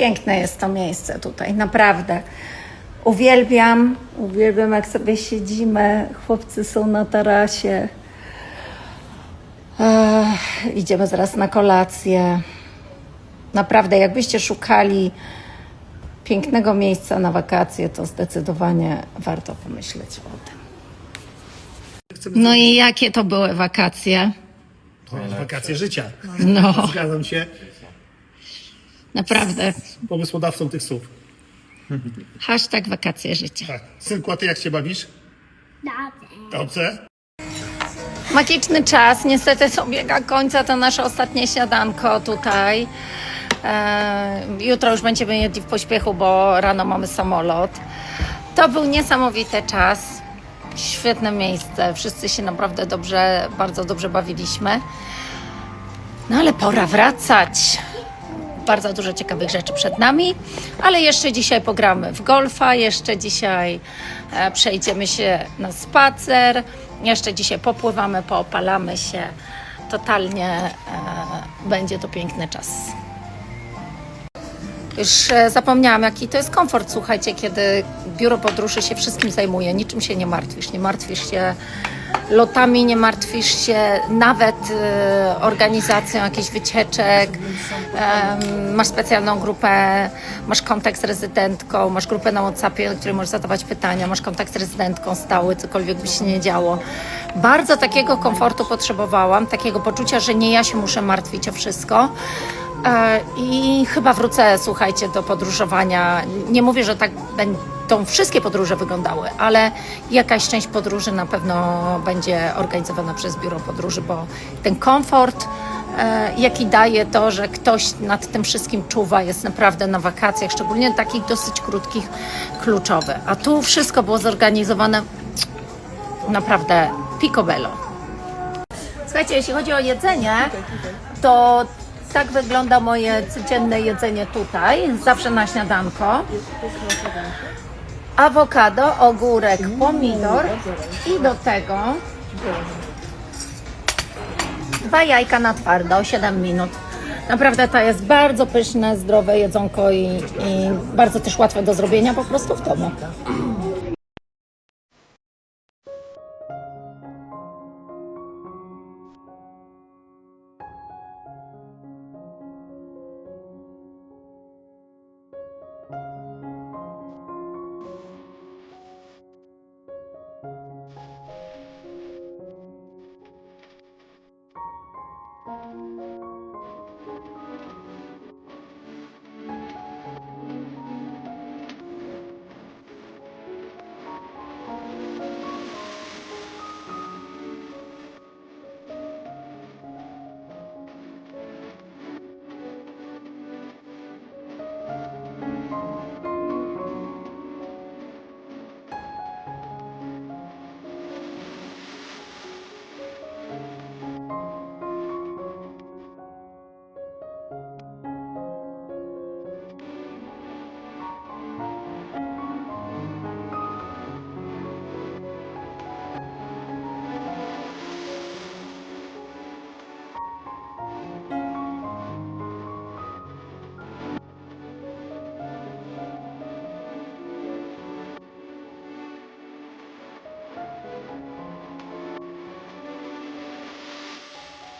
Piękne jest to miejsce tutaj, naprawdę. Uwielbiam, uwielbiam jak sobie siedzimy, chłopcy są na tarasie. Ech, idziemy zaraz na kolację. Naprawdę, jakbyście szukali pięknego miejsca na wakacje, to zdecydowanie warto pomyśleć o tym. No i jakie to były wakacje? Wakacje życia. No, Zgadzam się. Naprawdę. Pomysłodawcą tych słów. Hashtag wakacje życia. Tak. Synku, a ty jak się bawisz? Dobrze. Dobrze. Magiczny czas, niestety dobiega końca to nasze ostatnie śniadanko tutaj. E, jutro już będziemy jedli w pośpiechu, bo rano mamy samolot. To był niesamowity czas, świetne miejsce, wszyscy się naprawdę dobrze, bardzo dobrze bawiliśmy. No ale pora wracać. Bardzo dużo ciekawych rzeczy przed nami, ale jeszcze dzisiaj pogramy w golfa, jeszcze dzisiaj e, przejdziemy się na spacer, jeszcze dzisiaj popływamy, poopalamy się. Totalnie e, będzie to piękny czas. Już e, zapomniałam, jaki to jest komfort, słuchajcie, kiedy biuro podróży się wszystkim zajmuje, niczym się nie martwisz. Nie martwisz się lotami, nie martwisz się nawet e, organizacją jakichś wycieczek. Masz specjalną grupę, masz kontakt z rezydentką, masz grupę na WhatsAppie, do której możesz zadawać pytania, masz kontakt z rezydentką stały, cokolwiek by się nie działo. Bardzo takiego komfortu potrzebowałam, takiego poczucia, że nie ja się muszę martwić o wszystko. E, I chyba wrócę, słuchajcie, do podróżowania. Nie mówię, że tak będą wszystkie podróże wyglądały, ale jakaś część podróży na pewno będzie organizowana przez biuro podróży, bo ten komfort, e, jaki daje to, że ktoś nad tym wszystkim czuwa, jest naprawdę na wakacjach, szczególnie takich dosyć krótkich, kluczowy. A tu wszystko było zorganizowane naprawdę picobello. Słuchajcie, jeśli chodzi o jedzenie, to tak wygląda moje codzienne jedzenie tutaj, zawsze na śniadanko. Awokado, ogórek, pomidor i do tego dwa jajka na twardo, 7 minut. Naprawdę to jest bardzo pyszne, zdrowe jedzonko i, i bardzo też łatwe do zrobienia po prostu w domu. うん。